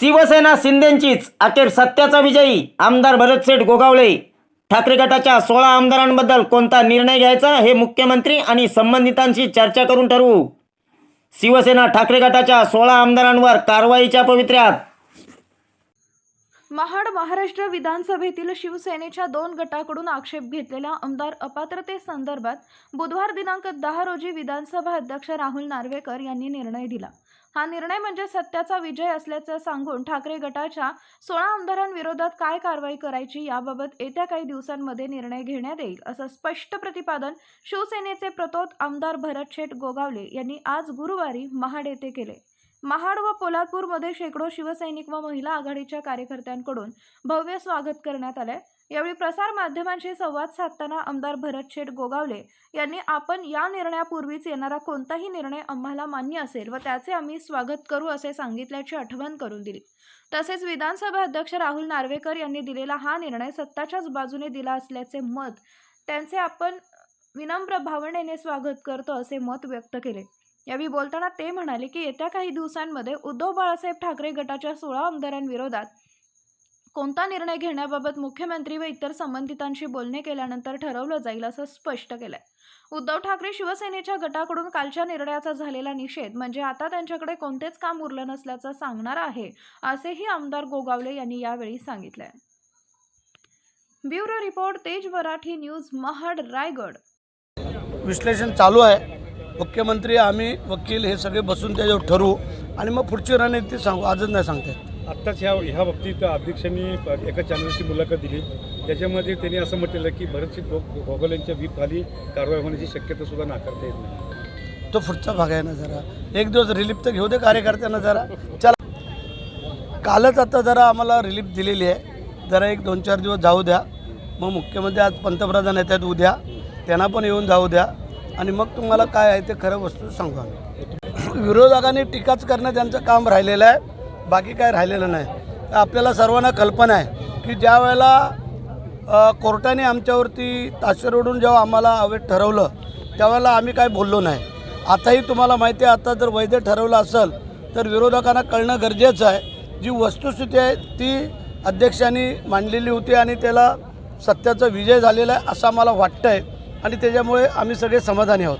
शिवसेना शिंदेंचीच अखेर सत्याचा विजयी आमदार भरतसेठ गोगावले. ठाकरे गटाच्या सोळा आमदारांबद्दल कोणता निर्णय घ्यायचा हे मुख्यमंत्री आणि संबंधितांशी चर्चा करून ठरवू. शिवसेना ठाकरे गटाच्या सोळा आमदारांवर कारवाईच्या पवित्र्यात महाड महाराष्ट्र विधानसभेतील शिवसेनेच्या दोन गटाकडून आक्षेप घेतलेल्या आमदार अपात्रतेसंदर्भात बुधवार दिनांक दहा रोजी विधानसभा अध्यक्ष राहुल नार्वेकर यांनी निर्णय दिला. हा निर्णय म्हणजे सत्याचा विजय असल्याचं सांगून ठाकरे गटाच्या सोळा आमदारांविरोधात काय कारवाई करायची याबाबत येत्या काही दिवसांमध्ये निर्णय घेण्यात येईल असं स्पष्ट प्रतिपादन शिवसेनेचे प्रतोद आमदार भरत शेठ गोगावले यांनी आज गुरुवारी महाड येथे केले. महाड व पोलादपूरमध्ये शेकडो शिवसैनिक व महिला आघाडीच्या कार्यकर्त्यांकडून भव्य स्वागत करण्यात आले यावेळी प्रसार माध्यमांशी संवाद साधताना आमदार भरत शेठ गोगावले यांनी आपण या निर्णयापूर्वीच येणारा कोणताही निर्णय आम्हाला मान्य असेल व त्याचे आम्ही स्वागत करू असे सांगितल्याची आठवण करून दिली. तसेच विधानसभा अध्यक्ष राहुल नार्वेकर यांनी दिलेला हा निर्णय सत्ताच्याच बाजूने दिला असल्याचे मत त्यांचे आपण विनम्र भावनेने स्वागत करतो असे मत व्यक्त केले. यावेळी बोलताना ते म्हणाले की येत्या काही दिवसांमध्ये उद्धव बाळासाहेब ठाकरे गटाच्या सोळा आमदारांविरोधात कोणता निर्णय घेण्याबाबत मुख्यमंत्री व इतर संबंधितांशी बोलणे केल्यानंतर ठरवलं जाईल असं स्पष्ट केलंय. उद्धव ठाकरे शिवसेनेच्या गटाकडून कालच्या निर्णयाचा झालेला निषेध म्हणजे आता त्यांच्याकडे कोणतेच काम उरलं नसल्याचं सांगणार आहे असेही आमदार गोगावले यांनी यावेळी सांगितलंय. ब्युरो रिपोर्ट तेज मराठी न्यूज महाड रायगड. विश्लेषण चालू आहे. मुख्यमंत्री आम्ही वकील हे सगळे बसून त्याच्यावर ठरवू आणि मग पुढची रणनीती सांगू आजच नाही सांगता आत्ताच ह्या ह्या बाबतीत अध्यक्षांनी एका चॅनलची मुलाखत दिली. त्याच्यामध्ये त्यांनी असं म्हटलेलं की भरतसिंग गो गोगल यांच्या व्हीपखाली कारवाई होण्याची शक्यता सुद्धा नाकारता येत नाही. तो पुढचा भाग आहे ना जरा. एक दिवस रिलीफ तर घेऊ दे कार्यकर्त्यांना जरा. चला. कालच आता जरा आम्हाला रिलीफ दिलेली आहे. जरा एक दोन चार दिवस जाऊ द्या. मग मुख्यमंत्री आज पंतप्रधान येत आहेत उद्या. त्यांना पण येऊन जाऊ द्या. आणि मग तुम्हाला काय आहे ते खरं वस्तू सांगू आम्ही. विरोधकांनी टीकाच करणं त्यांचं काम राहिलेलं आहे बाकी काय राहिलेलं नाही. तर आपल्याला सर्वांना कल्पना आहे की ज्या वेळेला कोर्टाने आमच्यावरती ताशेरोडून जेव्हा आम्हाला अवैध ठरवलं त्यावेळेला आम्ही काय बोललो नाही. आताही तुम्हाला माहिती आहे आता जर वैध ठरवलं असेल तर विरोधकांना कळणं गरजेचं आहे. जी वस्तुस्थिती आहे ती अध्यक्षांनी मांडलेली होती आणि त्याला सत्याचा विजय झालेला आहे असं आम्हाला वाटतं आहे आणि त्याच्यामुळे आम्ही सगळे समाधानी आहोत.